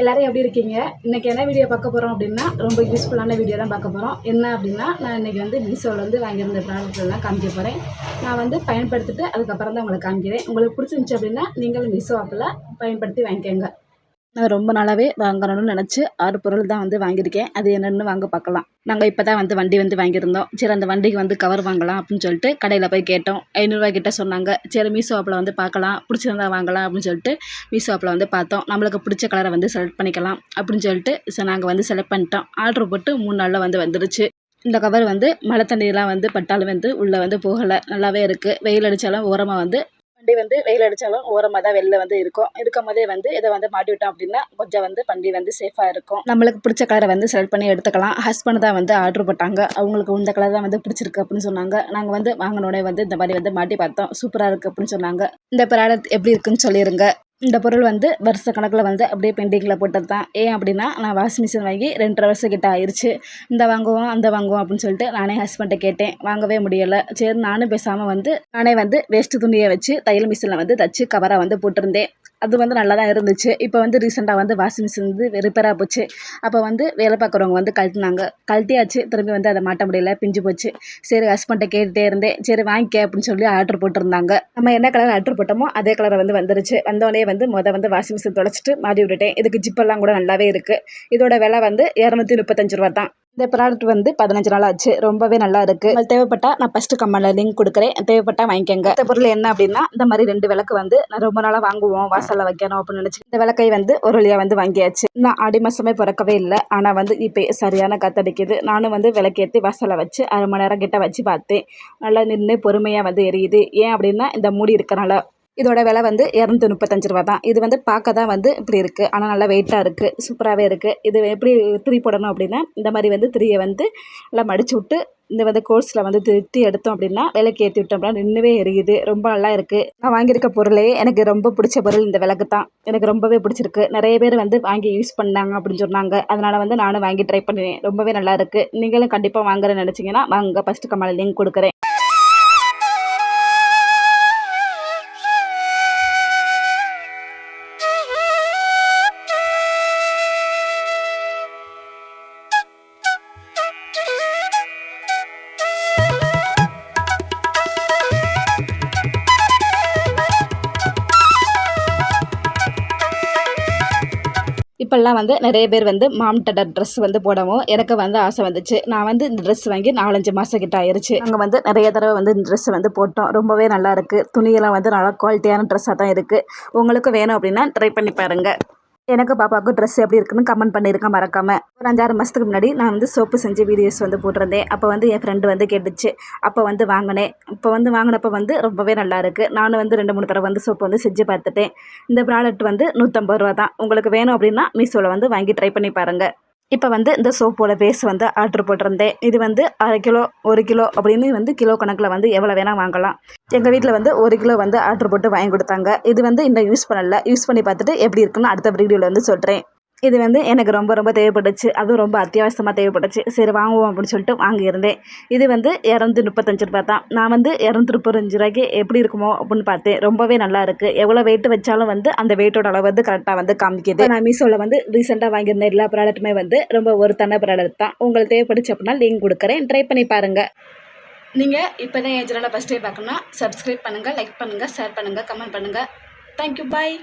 எல்லாரும் எப்படி இருக்கீங்க? இன்றைக்கி என்ன வீடியோ பார்க்க போகிறோம் அப்படின்னா ரொம்ப யூஸ்ஃபுல்லான வீடியோ தான் பார்க்க போகிறோம் என்ன அப்படின்னா நான் இன்றைக்கி வந்து மீஷோவில் வந்து வாங்கியிருந்த ப்ராடக்ட்லாம் காமிக்க போகிறேன் நான் வந்து பயன்படுத்திட்டு அதுக்கப்புறம் தான் உங்களுக்கு காமிக்கிறேன். உங்களுக்கு பிடிச்சிருந்துச்சி அப்படின்னா நீங்களும் மீஷோ ஆப்பில் பயன்படுத்தி வாங்கிக்கோங்க. நான் ரொம்ப நாளாகவே வாங்கணும்னு நினச்சி ஆறு பொருள் தான் வந்து வாங்கியிருக்கேன். அது என்னென்னு வாங்க பார்க்கலாம். நாங்கள் இப்போ தான் வந்து வண்டி வந்து வாங்கியிருந்தோம். சரி அந்த வண்டிக்கு வந்து கவர் வாங்கலாம் அப்படின்னு சொல்லிட்டு கடையில் போய் கேட்டோம். ஐநூறுரூவா கிட்ட சொன்னாங்க. சரி மீஷோ ஆப்பில் வந்து பார்க்கலாம். பிடிச்சிருந்தா வாங்கலாம் அப்படின்னு சொல்லிட்டு மீஷோ ஆப்பில் வந்து பார்த்தோம். நம்மளுக்கு பிடிச்ச கலரை வந்து செலக்ட் பண்ணிக்கலாம் அப்படின்னு சொல்லிட்டு சரி நாங்கள் வந்து செலக்ட் பண்ணிட்டோம். ஆர்டர் போட்டு மூணு நாளில் வந்து வந்துருச்சு. இந்த கவர் வந்து மழை தண்ணியெலாம் வந்து பட்டாலும் வந்து உள்ளே வந்து போகலை. நல்லாவே இருக்குது வெயில் அடித்தாலும் ஓரமாக வந்து வண்டி வந்து வெயில் அடித்தாலும் ஓரமாக தான் வெளில வந்து இருக்கும். இருக்கும் போதே வந்து இதை வந்து மாட்டி விட்டோம் அப்படின்னா கொஞ்சம் வந்து வண்டி வந்து சேஃபாக இருக்கும். நம்மளுக்கு பிடிச்ச கலரை வந்து செலக்ட் பண்ணி எடுத்துக்கலாம். ஹஸ்பண்ட் தான் வந்து ஆர்டர் போட்டாங்க. அவங்களுக்கு இந்த கலர் தான் வந்து பிடிச்சிருக்கு அப்படின்னு சொன்னாங்க. நாங்கள் வந்து வாங்கினோடனே வந்து இந்த மாதிரி வந்து மாட்டி பார்த்தோம். சூப்பராக இருக்குது அப்படின்னு சொன்னாங்க. இந்த ப்ராடக்ட் எப்படி இருக்குன்னு சொல்லிடுங்க இந்த பொருள் வந்து வருஷ கணக்கில் வந்து அப்படியே பெண்டிங்கில் போட்டதுதான். ஏன் அப்படின்னா நான் வாஷிங் மிஷின் வாங்கி ரெண்டரை வருஷம் கிட்ட ஆயிடுச்சு இந்த வாங்குவோம் அந்த வாங்குவோம் அப்படின்னு சொல்லிட்டு நானே ஹஸ்பண்ட்டை கேட்டேன். வாங்கவே முடியலை. சரி நானும் பேசாமல் வந்து நானே வந்து வேஸ்ட்டு துணியை வச்சு தையல் மிஷினில் வந்து தச்சு கவராக வந்து போட்டிருந்தேன். அது வந்து நல்லா தான் இருந்துச்சு. இப்போ வந்து ரீசெண்டாக வந்து வாஷிங் மிஷின் வந்து ரிப்பேராக போச்சு. அப்போ வந்து வேலை பார்க்குறவங்க வந்து கழட்டினாங்க. கழட்டியாச்சு. திரும்பி வந்து அதை மாட்ட முடியல. பிஞ்சு போச்சு. சரி ஹஸ்பண்ட்டை கேட்டுகிட்டே இருந்தேன். சரி வாங்கிக்க அப்படின்னு சொல்லி ஆர்டர் போட்டிருந்தாங்க. நம்ம என்ன கலர் ஆர்டர் போட்டோமோ அதே கலரை வந்து வந்துருச்சு. வந்தோடனே வந்து மொதல் வந்து வாஷிங் மிஷின் தொலைச்சிட்டு மாட்டி விட்டுட்டேன். இதுக்கு ஜிப்பெல்லாம் கூட நல்லாவே இருக்குது இதோட விலை வந்து இரநூத்தி முப்பத்தஞ்சு ரூபா தான் இந்த ப்ராடக்ட் வந்து பதினஞ்சு நாள் ஆச்சு. ரொம்பவே நல்லா இருக்குது உங்களுக்கு தேவைப்பட்டால் நான் ஃபஸ்ட்டு கம்மலில் லிங்க் கொடுக்குறேன். தேவைப்பட்டால் வாங்கிக்கோங்க. இந்த பொருள் என்ன அப்படின்னா இந்த மாதிரி ரெண்டு விளக்கு வந்து நான் ரொம்ப நாளாக வாங்குவோம். வாசலில் வைக்கணும் அப்படின்னு நினச்சி. இந்த விளக்கை வந்து ஒரு வழியாக வந்து வாங்கியாச்சு. நான் ஆடி மாதமே பிறக்கவே இல்லை. ஆனால் வந்து இப்போ சரியான கத்தடிக்குது. நானும் வந்து விளக்கேற்றி வாசலில் வச்சு அரை மணி நேரம் கிட்ட வச்சு பார்த்தேன். நல்லா நின்று பொறுமையாக வந்து எரியுது. ஏன் அப்படின்னா இந்த மூடி இருக்கிறனால. இதோட விலை வந்து இரநூத்தி முப்பத்தஞ்சு ரூபா தான். இது வந்து பார்க்க தான் வந்து இப்படி இருக்குது ஆனால் நல்லா வெயிட்டாக இருக்குது சூப்பராகவே இருக்குது இது எப்படி திரி போடணும் அப்படின்னா இந்த மாதிரி வந்து திரியை வந்து நல்லா மடிச்சு விட்டு இந்த வந்து கோர்ஸில் வந்து திருத்தி எடுத்தோம் அப்படின்னா விலைக்கு ஏற்றி விட்டோம் அப்படின்னா நின்றுவே எரியுது. ரொம்ப நல்லா இருக்குது நான் வாங்கியிருக்க பொருளே எனக்கு ரொம்ப பிடிச்ச பொருள் இந்த விளக்கு தான். எனக்கு ரொம்பவே பிடிச்சிருக்கு. நிறைய பேர் வந்து வாங்கி யூஸ் பண்ணாங்க அப்படின்னு சொன்னாங்க. அதனால் வந்து நானும் வாங்கி ட்ரை பண்ணினேன். ரொம்பவே நல்லா இருக்குது நீங்களும் கண்டிப்பாக வாங்குறேன்னு நினச்சிங்கன்னா வாங்க ஃபஸ்ட்டு கமலை லிங்க் கொடுக்குறேன். இப்போல்லாம் வந்து நிறைய பேர் வந்து மாம் ட்ரெஸ் வந்து போடவும் எனக்கு வந்து ஆசை வந்துச்சு. நான் வந்து இந்த ட்ரெஸ் வாங்கி நாலஞ்சு மாதம் கிட்ட ஆயிடுச்சு நாங்கள் வந்து நிறைய தடவை வந்து இந்த ட்ரெஸ் வந்து போட்டோம். ரொம்பவே நல்லா இருக்குது துணியெல்லாம் வந்து நல்லா குவாலிட்டியான ட்ரெஸ்ஸாக தான் இருக்குது உங்களுக்கு வேணும் அப்படின்னா ட்ரை பண்ணி பாருங்கள் எனக்கு பாப்பாவுக்கு ட்ரெஸ் எப்படி இருக்குன்னு கமெண்ட் பண்ணியிருக்கேன் மறக்காமல் ஒரு அஞ்சாறு மாதத்துக்கு முன்னாடி நான் வந்து சோப்பு செஞ்சு வீடியோஸ் வந்து போட்டிருந்தேன். அப்போ வந்து என் ஃப்ரெண்டு வந்து கேட்டுச்சு. அப்போ வந்து வாங்கினேன். இப்போ வந்து வாங்கினப்போ வந்து ரொம்பவே நல்லா இருக்குது நானும் வந்து ரெண்டு மூணு தடவை வந்து சோப்பு வந்து செஞ்சு பார்த்துட்டேன். இந்த ப்ராடக்ட் வந்து நூற்றம்பது ரூபா தான் உங்களுக்கு வேணும் அப்படின்னா மீஷோவில் வந்து வாங்கி ட்ரை பண்ணி பாருங்கள் இப்போ வந்து இந்த சோப்போட பேஸ் வந்து ஆர்டர் போட்டிருந்தேன். இது வந்து அரை கிலோ ஒரு கிலோ அப்படின்னு வந்து கிலோ கணக்கில் வந்து எவ்வளோ வேணால் வாங்கலாம். எங்கள் வீட்டில் வந்து ஒரு கிலோ வந்து ஆர்டர் போட்டு வாங்கி கொடுத்தாங்க. இது வந்து இன்னும் யூஸ் பண்ணல. யூஸ் பண்ணி பார்த்துட்டு எப்படி இருக்குன்னு அடுத்த வீடியோவில் வந்து சொல்கிறேன் இது வந்து எனக்கு ரொம்ப ரொம்ப தேவைப்பட்டுச்சு. அதுவும் ரொம்ப அத்தியாவசியமாக தேவைப்பட்டுச்சு. சரி வாங்குவோம் அப்படின்னு சொல்லிட்டு வாங்கியிருந்தேன். இது வந்து இரநூத்தி முப்பத்தஞ்சு ரூபா தான். நான் வந்து இரநூத்தி முப்பத்தஞ்சு ரூபாய்க்கு எப்படி இருக்குமோ அப்படின்னு பார்த்தேன். ரொம்பவே நல்லா இருக்குது எவ்வளோ வெயிட் வச்சாலும் வந்து அந்த வெயிட்டோட அளவு வந்து கரெக்டாக வந்து காமிக்குது. நான் மீஷோவில் வந்து ரீசெண்டாக வாங்கியிருந்த எல்லா ப்ராடக்ட்டுமே வந்து ரொம்ப ஒரு தன ப்ராடக்ட் தான். உங்களுக்கு தேவைப்படுச்சு அப்படின்னா லிங்க் கொடுக்குறேன். ட்ரை பண்ணி பாருங்கள் நீங்கள் இப்போ தான் என் சேனலை ஃபஸ்ட் பார்க்கணும்னா சப்ஸ்கிரைப் பண்ணுங்கள் லைக் பண்ணுங்கள் ஷேர் பண்ணுங்கள் கமெண்ட் பண்ணுங்கள் தேங்க்யூ பாய்